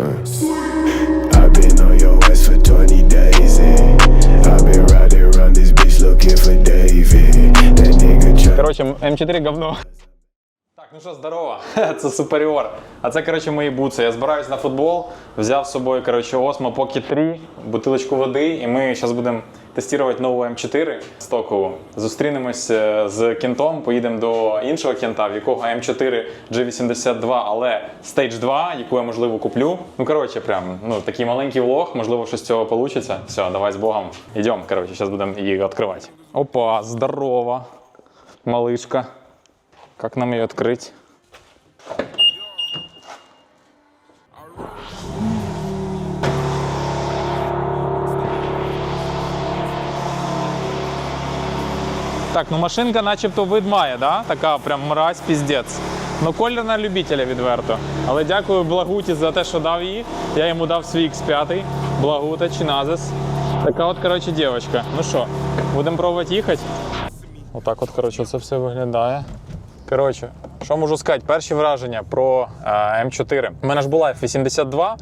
I've been on your ass for 20 days, and I've been riding around this bitch looking for David. That nigga try. Короче, М4 говно. Так, ну що, здорово, це Суперіор. А це, коротше, мої бутси. Я збираюсь на футбол, взяв з собою, коротше, Osmo Pocket 3, бутилочку води, і ми зараз будемо тестувати нову М4 стокову. Зустрінемось з кентом, поїдемо до іншого кента, в якого М4 G82, але Stage 2, яку я, можливо, куплю. Ну, коротше, прям, ну, такий маленький влог, можливо, щось з цього вийде. Все, давай з Богом. Йдемо, коротше, зараз будемо її відкривати. Опа, здорово, малышка. Как нам ее открыть? Так, ну машинка начебто вид має, да? така прям мразь, піздець. Ну, колір на любителя відверто. Але дякую Благуті за те, що дав її. Я йому дав свій X5. Благута, Чиназис. Така от, коротше, дівчинка. Ну що, будемо пробувати їхати? Отак от, коротше, це все виглядає. Коротше, що можу сказати? Перші враження про е, М4. У мене ж була F82.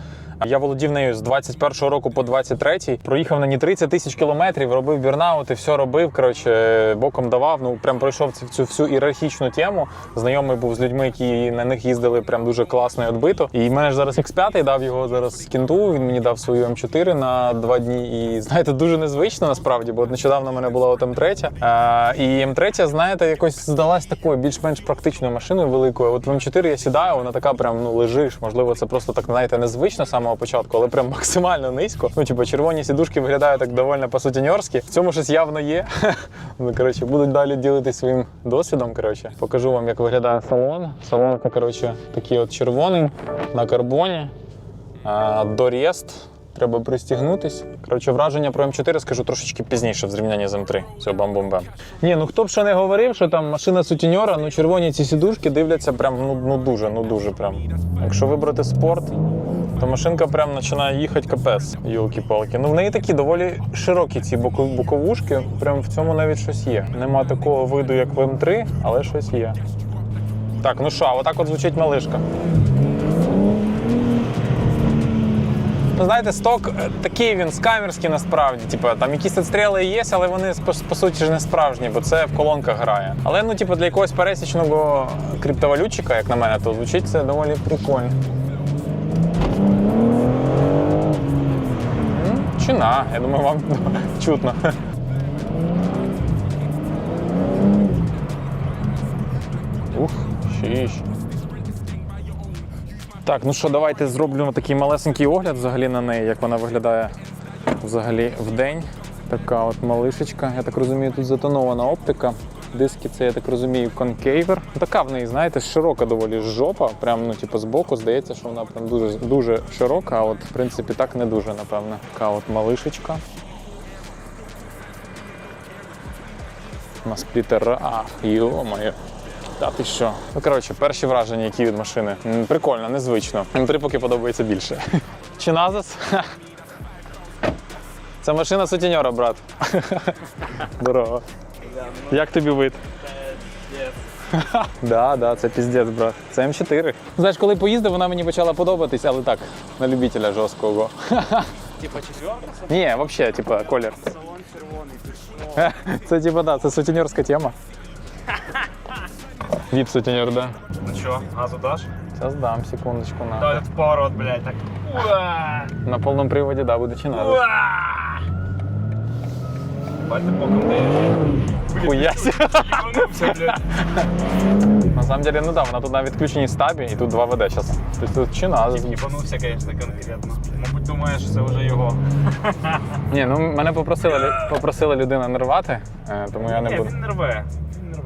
Я володів нею з 21-го року по 23-й. Проїхав на ній 30 тисяч кілометрів, робив бірнаути, все робив. Коротше, боком давав. Ну прям пройшов цю, цю всю ієрархічну тему. Знайомий був з людьми, які на них їздили прям дуже класно і відбито. І в мене ж зараз X5, дав його зараз кінту. Він мені дав свою М4 на два дні. І знаєте, дуже незвично насправді, бо нещодавно в мене була от М3. А, і М3, знаєте, якось здалась такою більш-менш практичною машиною великою. От в М4 я сідаю, вона така прям ну лежиш. Можливо, це просто так знаєте незвично з самого початку, але прям максимально низько. Ну, типу, червоні сідушки виглядають так доволі по-сутіньорськи. В цьому щось явно є. ну, коротше, будуть далі ділитися своїм досвідом. Коротше, покажу вам, як виглядає салон. Салон, коротше, такий от червоний на карбоні. А, Доріст. Треба пристігнутись. Коротше, враження про М4 скажу трошечки пізніше в зрівнянні з М3. Все, бам-бом-бам. Ні, ну хто б ще не говорив, що там машина сутіньора, ну червоні ці сідушки дивляться прям ну, ну дуже, ну дуже прям. Якщо вибрати спорт, то машинка прям починає їхати капець, йолки-палки. Ну в неї такі доволі широкі ці боковушки. Прям в цьому навіть щось є. Нема такого виду, як в М3, але щось є. Так, ну що, отак от звучить малишка. Ну, знаєте, сток е, такий він скамерський насправді. Типу, там якісь відстріли є, але вони по, по суті ж не справжні, бо це в колонках грає. Але ну, типу, для якогось пересічного криптовалютчика, як на мене, то звучить це доволі прикольно. М, я думаю, вам чутно. Ух, щіщ. Так, ну що, давайте зроблю такий малесенький огляд взагалі на неї, як вона виглядає взагалі в день. Така от малишечка. Я так розумію, тут затонована оптика. Диски це, я так розумію, конкейвер. Така в неї, знаєте, широка доволі жопа. Прям, ну, типу, збоку здається, що вона прям дуже, дуже широка, а от, в принципі, так не дуже, напевно. Така от малишечка. На сплітера. Ах, йо-моє. Та ти що? Ну коротше, перші враження, які від машини. Прикольно, незвично. М3 поки подобається більше. Чи назас? Це машина сутіньора, брат. Здорово. Як тобі вид? Да, да, це піздець, брат. Це М4. Знаєш, коли поїздив, вона мені почала подобатись, але так, на любителя жорсткого. Типа четверка, Ні, взагалі, типа, колір. салон червоний, що? Це типа, да, це сутіньорська тема. Віп сутіньор, да. Ну що, газу даш? Зараз дам секундочку на. Дай этот поворот, блядь, так. Уа! На повному приводі, да, буде чи надо. Бать, ти боком даєш. Хуясь. На самом деле, ну да, вона тут на відключеній стабі і тут 2 ВД зараз. Тобто тут чи надо. Ебанувся, конечно, конкретно. Мабуть, думаєш, що це вже його. Ні, ну мене попросила, попросила людина не рвати, е, тому я не Ні, буду. він не рве.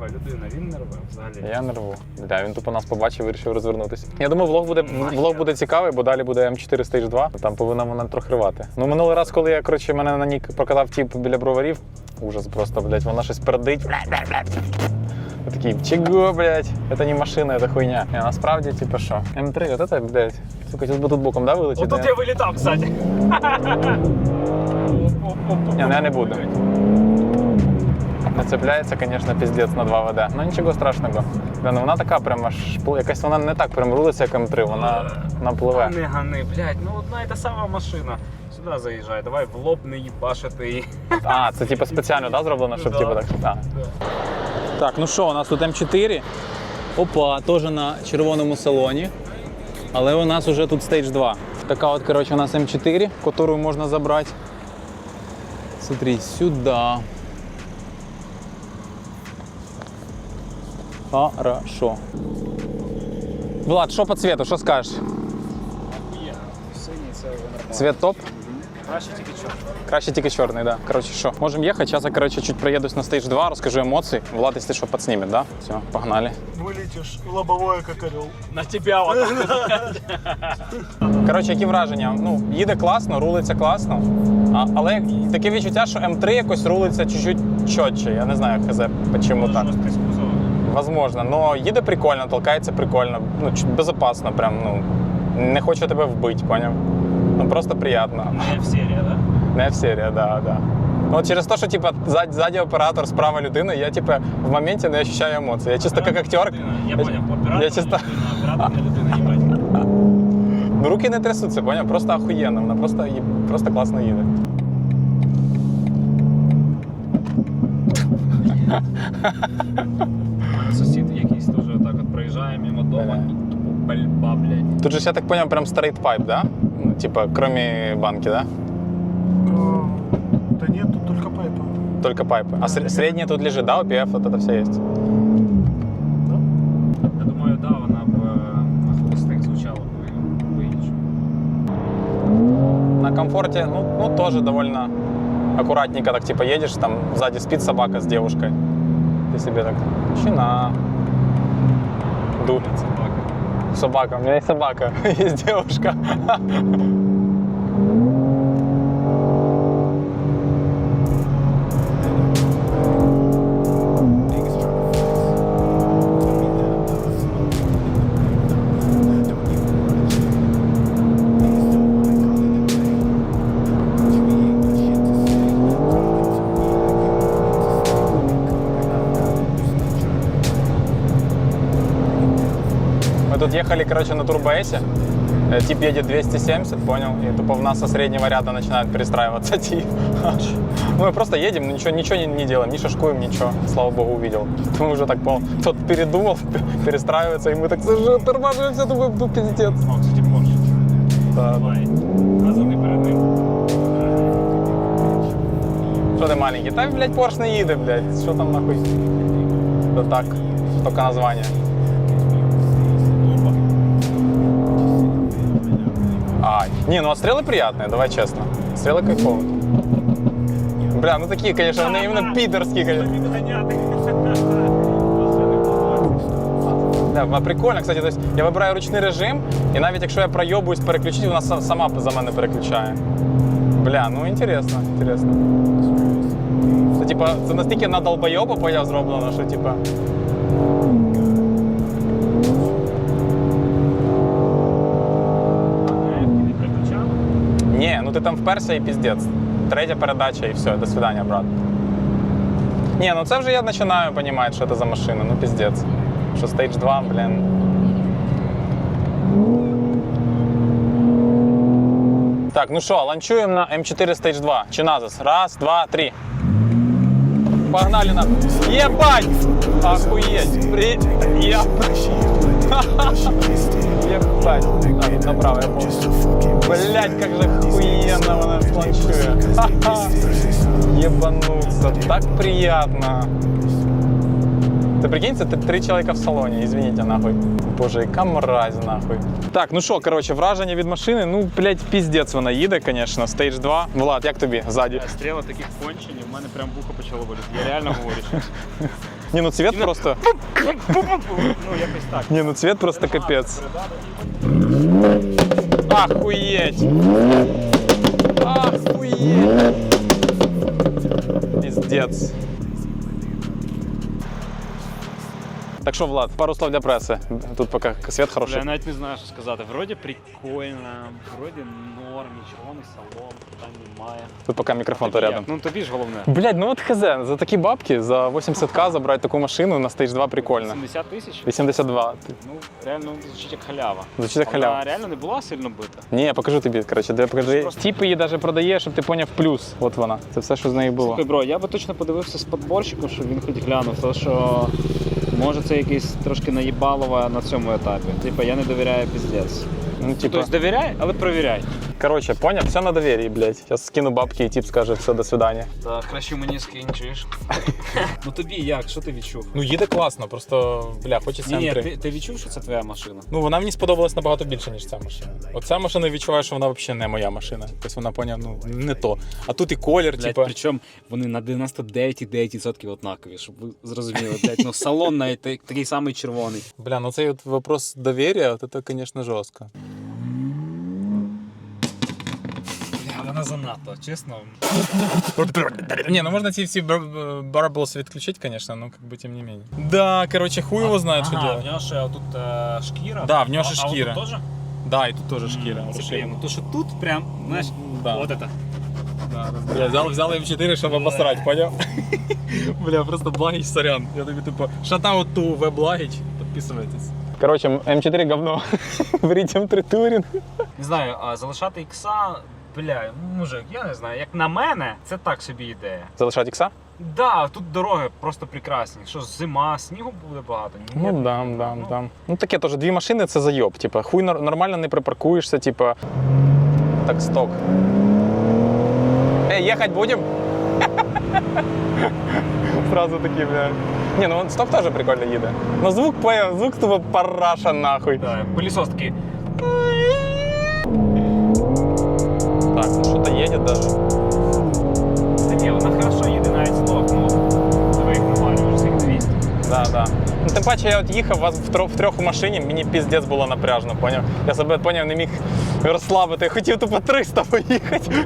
Він не людина, він не рве взагалі. Я не рву. Бля, він тупо нас побачив вирішив розвернутися. Я думаю, влог буде влог буде цікавий, бо далі буде М4 Stage 2. Там повинна вона трохи рвати. Ну минулий раз, коли я коротше мене на нік прокатав тіп біля броварів, ужас просто, блядь, вона щось пердить. Я такий, чого, блядь, це не машина, це хуйня. Ні, насправді, типу, що? М3, от це, блядь, сука, зараз би тут боком, да, вилетіти? Отут я вилітав, кстати. Ні, ну я не буду. Не цепляється, звісно, піздець на 2 ВД. Ну нічого страшного. Бля, ну вона така прям аж якась вона не так прям рулиться, як М3, вона, вона пливе. Не гани, блядь, ну одна і та сама машина. Сюди заїжджай, давай в лоб не їбашити її. А, це типу спеціально да, зроблено, щоб Да. типу так. А. Так, ну що, у нас тут М4. Опа, теж на червоному салоні. Але у нас вже тут Stage 2. Така от, коротше, у нас М4, яку можна забрати. Смотри, сюди. Хорошо. Влад, що по цвету, що скажеш? Синій це нормально. Цвет топ? Краще тільки чорний. Краще тільки чорний, да. Коротше, що, можемо їхати. Зараз я, коротше, чуть проїдусь на стейдж 2, розкажу емоції. Влад, якщо що, підсніме, да? Все, погнали. Вылетишь лобовое, как орел. На тебе вот. Коротше, які враження? Ну, їде класно, рулиться класно. А, але таке відчуття, що М3 якось рулиться чуть-чуть чітче. Я не знаю, хз, чому так. Жорсткий з кузова. Возможно. Но їде прикольно, толкається прикольно. Ну, чуть безопасно, прям, ну. Не хочу тебе вбити, поняв? Ну просто приємно. Не в серії, да? Не в серії, да, да. Ну, от через те, що типа ззаді, ззаді оператор, справа людина, я типа в моменті не ощущаю емоцій. Я чисто як актер. Я понял, оператор я чисто... оператор не людина, їбать. Ну, руки не трясуться, поняв? Просто охуєнно. Вона просто, їб- просто класно їде. Тут же, я так понял, прям стрейт пайп, да? Ну, типа, кроме банки, да? Э, Да нет, тут только пайпа. Только пайпы. А сре- средняя тут лежит, да, OPF, вот это все есть? Я думаю, да, вона б е, на холостих звучала б по-іншому. На комфорте, ну, ну, тоже довольно аккуратненько так, типа, едешь, там сзади спит собака с девушкой. Ты себе так, чина. Ду. Собака. У меня есть собака, есть девушка. Ехали, короче, на турбоэсе. Э, Тип едет 270, понял? И тупо в нас со среднего ряда начинает перестраиваться тип. Ну, мы просто едем, ничего, ничего не, не делаем, не шашкуем, ничего. Слава богу, увидел. Мы уже так понял. Тот передумал перестраивается, и мы так слушай, тормажимся, думаю, ну, пиздец. О, кстати, Порш. Да. Що ти маленький? Та, блядь, Порш не їде, блядь. Що там нахуй? Да так, тільки названня. Не, ну а стрелы приятные, давай честно. Стрелы кайфовые. Бля, ну такие, конечно, они именно питерские, конечно. Відганяти. Да, а прикольно, кстати, то есть я вибираю ручний режим, і навіть якщо я пройобуюсь переключити, вона са- сама за мене переключає. Бля, ну інтересно, інтересно. Це типа, це настільки на долбойоба появ зроблено, що типа. ти там вперся і піздець. Третя передача і все, до свидання, брат. Ні, ну це вже я починаю розуміти, що це за машина, ну піздець. Що стейдж 2, блін. Так, ну що, ланчуємо на М4 Stage 2. Чи назис? Раз, два, три. Погнали на. Єбать! Охуєть! При... Я... Єбать! А, тут направо, я помню. Блять, как же охуенно вона ланчує. Ха-ха. Ебануться, так приятно. Ти прикинь, це ти- три чоловіка в салоні, извините, нахуй. Боже, яка мразь, нахуй. Так, ну що, коротше, враження від машини, ну, блядь, піздець вона їде, звісно, Stage 2. Влад, як тобі ззаді? Стріли такі кончені, в мене прям вухо почало боліти. Я реально говорю. Ні, ну цвет просто. Ну, якось так. Ні, ну цвет просто капець. Охуеть. Охуеть. Піздець. Так що, Влад, пару слов для преси. Тут поки світ хороший. Я навіть не знаю, що сказати. Вроді прикольно, вроді норм, червоний салон, питань немає. Тут поки мікрофон то рядом. Ну тобі ж головне. Блять, ну от хз, за такі бабки, за 80к забрати таку машину на стейдж 2 прикольно. 70 тисяч? 82. Ну, реально звучить як халява. Звучить як Вона халява. реально не була сильно бита. Ні, я покажу тобі, коротше, де покажу. Просто- Тіп її навіть продає, щоб ти поняв плюс. От вона. Це все, що з неї було. Слухай, бро, я би точно подивився з подборщиком, щоб він хоч глянув, то що може це якийсь трошки наїбалова на цьому етапі. Типа я не довіряю піздець. Ну, типа, Тобто довіряй, але провіряй. Коротше, поняв, все на довір'ї, блядь. Зараз скину бабки і тіп скаже все, до свидання. Так, краще мені скінчиш. ну тобі як? Що ти відчув? Ну їде класно, просто бля, хочеться Ні, ні, М3. ти, ти відчув, що це твоя машина? Ну вона мені сподобалась набагато більше, ніж ця машина. Оця машина відчуває, що вона взагалі не моя машина. Тобто вона поняв, ну не то. А тут і колір, Блять, типа. причому вони на 99,9% однакові, щоб ви зрозуміли. Блять, ну салон навіть та- такий самий червоний. Бля, ну цей от вопрос довір'я, от це, звісно, жорстко. занадто, чесно. Не, ну можно эти все барблс відключить, конечно, но как бы тем не менее. Да, короче, хуй его знает, что ага, в делать. нього ще тут е, шкіра. Да, в нього ще А- а шкіра. отут теж? Да, и тут тоже шкира. Це расширена. приємно. То, що тут прям, знаєш, Да. от это. Да, Бля, взял, взял М4, чтобы обосрать, понял? Бля, просто благич, сорян. Я тобі типу, шатаут ту веб-благич, підписуйтесь. Короче, М4 говно. Беріть М3 турінг. Не знаю, а залишати ікса, бля, мужик, я не знаю. Як на мене, це так собі ідея. Залишати ікса? Да, тут дороги просто прекрасні. Що зима, снігу буде багато. Ні, Ну да, да, ну, да. Ну таке теж дві машини це зайоб. Типа, хуй нор- нормально не припаркуєшся, типа. Так, сток. Эй, ехать будем? Сразу такі, бля. Не, ну он сток теж прикольно їде. Ну звук звук тупо параша нахуй. Да, пилісос такий. Так, ну что-то едет даже. Та ні, вона хорошо їде навіть сток, ну. Диви їх навалюєш, всіх 200. Да, да. Ну, тим паче я от їхав вас в трьох, в трьох у машині, мені піздець було напряжно, поняв? Я себе поняв, не міг розслабити. Я хотів тупо 300 поїхати.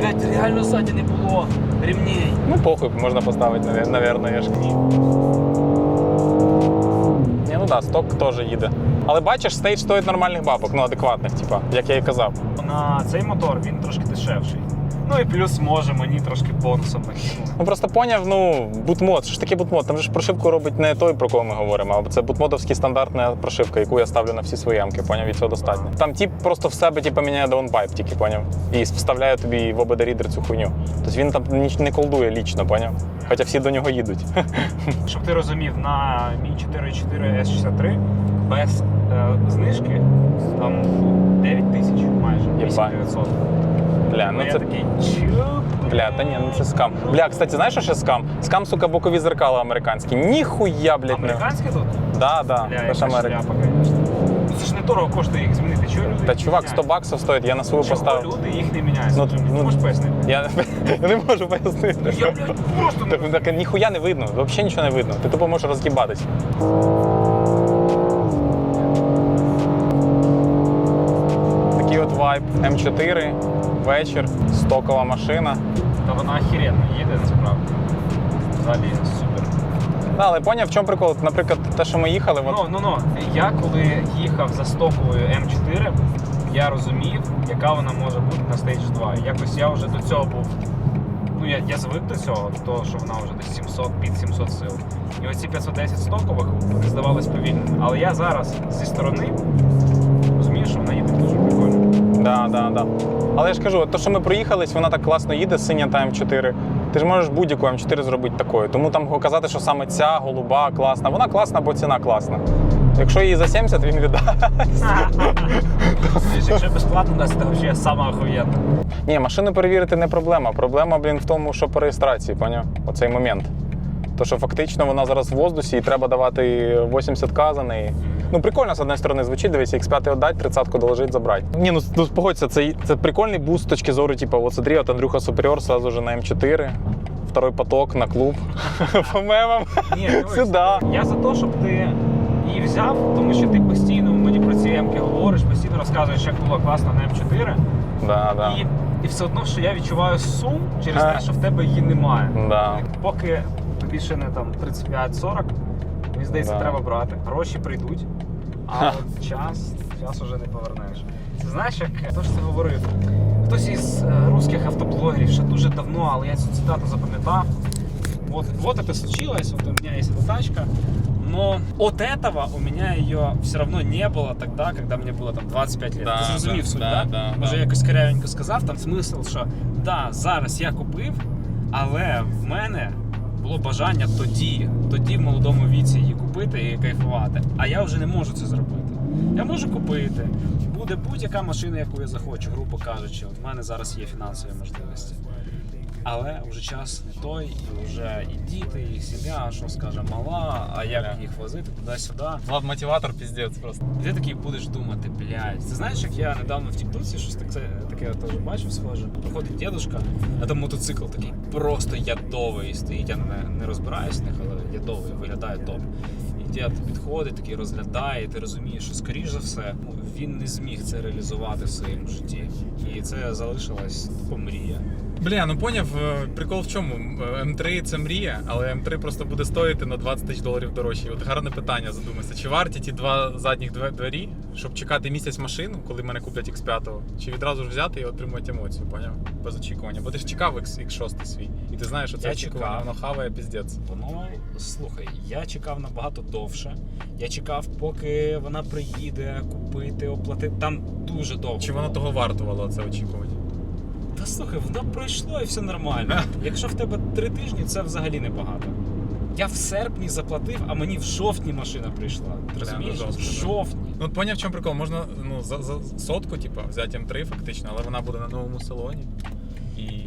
Блять, реально ззаді не було ремней. Ну, похуй, можна поставити, навер- наверно, я ж ні. Ні, ну да, сток теж їде. Але бачиш, стейдж стоїть нормальних бабок, ну адекватних, типа, як я і казав. На цей мотор він трошки дешевший. Ну і плюс може мені трошки бонусом накинули. Ну просто поняв, ну, бутмод. Що ж таке бутмод? Там же ж прошивку робить не той, про кого ми говоримо, а це бутмодовська стандартна прошивка, яку я ставлю на всі свої ямки, поняв, і цього достатньо. Там тип просто в себе типу, міняє даунпайп, тільки поняв. І вставляє тобі в обд рідер цю хуйню. Тобто він там ніч- не колдує лічно, поняв? Хоча всі до нього їдуть. Щоб ти розумів, на Mi 4.4 S63 без е, знижки там 9 тисяч 8900. Бля, Ну, ну це. такий. Бля, та ні, ну це скам. Бля, кстати, знаєш, що ще скам? Скам, сука, бокові зеркала американські. Ніхуя, блядь, не. Американське тут? Да, да, Бля, це яка ж Америка. шляпа, звісно. Це ж не дорого коштує їх змінити. Чого люди Та їх чувак, 100 міняють? баксів стоїть, я на свою Чого поставив. люди їх не міняють? Ну, ну, ти можеш пояснити? Я, я не можу пояснити. Я, блядь, просто не Так, так ніхуя не видно, взагалі нічого не видно. Ти тупо можеш розгибатись. Вайб. М4, вечір, стокова машина. Та вона охеренно їде, насправді. Взагалі супер. Да, але поняв, в чому прикол? Наприклад, те, що ми їхали, от, Ну, ну, ну, я коли їхав за стоковою М4, я розумів, яка вона може бути на Stage 2. Якось я вже до цього був. Ну, я, я звик до цього, до того, що вона вже десь 700, під 700 сил. І оці 510 стокових вони здавались повільними. Але я зараз зі сторони Да, да, да. Але я ж кажу, то, що ми проїхались, вона так класно їде, синя та М4. Ти ж можеш будь-яку М4 зробити такою. Тому там казати, що саме ця голуба класна. Вона класна, бо ціна класна. Якщо її за 70, він віддасть. Якщо безплатно дасть, то взагалі сама охуєнна. Ні, машину перевірити не проблема. Проблема, блін, в тому, що по реєстрації, поняв? Оцей момент. То, що фактично вона зараз в воздусі і треба давати 80к за неї. Ну, прикольно, з однієї сторони, звучить, дивись, X5 віддать, 30-ку доложить, забрати. Ні, ну, ну погодься, це, це прикольний буст з точки зору, типу, от смотри, от Андрюха Суперіор сразу же на М4, второй поток на клуб. По мемам. Ні, Сюда. Я за те, щоб ти її взяв, тому що ти постійно мені про ці М-ки говориш, постійно розказуєш, як було класно на М4. Да, да. І, і все одно, що я відчуваю сум через А. те, що в тебе її немає. Да. Поки тобі ще не там 35-40, мені Мені здається, Да. треба брати. Гроші прийдуть, а от час, час уже не повернеш. Це знаєш, як хто ж це говорив? Хтось із е, русських автоблогерів ще дуже давно, але я цю цитату запам'ятав. Вот, вот это случилось, вот у меня есть эта тачка, но от этого у меня ее все равно не было тогда, когда мне было там 25 лет. Да, Ти зрозумів да, суть, да, да? да, Може да. я якось корявенько сказав, там смисл, що да, зараз я купив, але в мене було бажання тоді, тоді в молодому віці її купити і кайфувати. А я вже не можу це зробити. Я можу купити. Буде будь-яка машина, яку я захочу, грубо кажучи. В мене зараз є фінансові можливості. Але вже час не той, і вже і діти, і сім'я, що скаже, мала, а як їх возити туди-сюди. Влад мотиватор піздець просто. І ти такий будеш думати, блядь. Ти знаєш, як я недавно в Тіктоці щось таке, таке теж бачив схоже. Проходить дідушка, а там мотоцикл такий просто ядовий стоїть. Я не, не розбираюсь в них, але ядовий, виглядає топ. І дід підходить, такий розглядає, і ти розумієш, що скоріш за все ну, він не зміг це реалізувати в своєму житті. І це залишилась тупо мрія. Бля, ну поняв, е, прикол в чому? Е, М3 це мрія, але М3 просто буде стоїти на 20 тисяч доларів дорожче. От гарне питання, задумайся, чи варті ті два задніх двері, щоб чекати місяць машину, коли мене куплять X5, чи відразу ж взяти і отримати емоцію, поняв? Без очікування. Бо ти ж чекав X, X6 свій, і ти знаєш, що це Я очікування, чекав. воно хаває піздець. Воно слухай, я чекав набагато довше. Я чекав, поки вона приїде купити, оплатити. Там дуже довго. Чи воно того вартувало це очікувати? Та слухай, воно пройшло і все нормально. Якщо в тебе три тижні, це взагалі небагато. Я в серпні заплатив, а мені в жовтні машина прийшла. Ти розумієш? ну, В да. жовтні. Ну, от поняв, в чому прикол? Можна ну, за, за сотку, типу, взяти М3 фактично, але вона буде на новому салоні.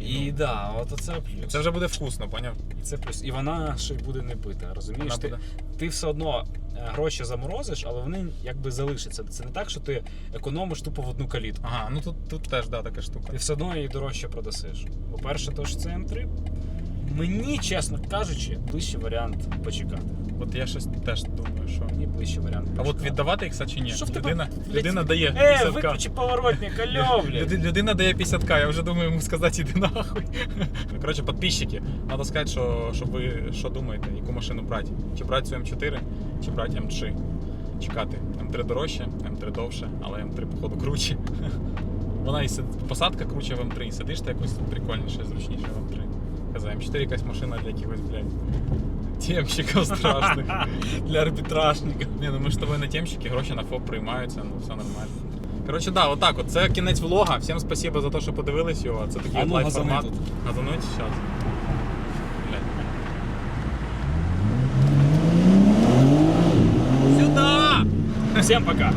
І, І да, от оце плюс. це вже буде вкусно, поняв? І це плюс. І вона ще й буде не пита, Розумієш? Вона Ти, буде. ти все одно е, гроші заморозиш, але вони якби залишаться. Це не так, що ти економиш тупо в одну калітку. Ага, ну тут, тут теж да, така штука. Ти все одно її дорожче продасиш. По-перше, то ж це М3. Мені, чесно кажучи, ближчий варіант почекати. От я щось теж думаю, що. Мені ближчий варіант А от віддавати їх чи ні? Що в тебе, людина, дає Е, виключи поворотник, алло, блядь. Люди- Людина дає 50к, я вже думаю йому сказати, іди нахуй. Коротше, підписчики, треба сказати, що, що ви що думаєте, яку машину брати. Чи брати цю М4, чи брати М3. Чекати. М3 дорожче, М3 довше, але М3, походу, круче. Вона і сид- посадка круче в М3, і сидиш ти якось прикольніше, зручніше в М3. Казав, М4 якась машина для якихось, блядь. Темщиків страшних, для арбітражників. Ні, ну ми ж тобою не темщики, гроші на ФОП приймаються, ну все нормально. Коротше, да, отак от. Це кінець влога. Всім спасибо за те, що подивились його. Це такий А ну, газани формат. тут. Газануть зараз. Сюда! Всем пока.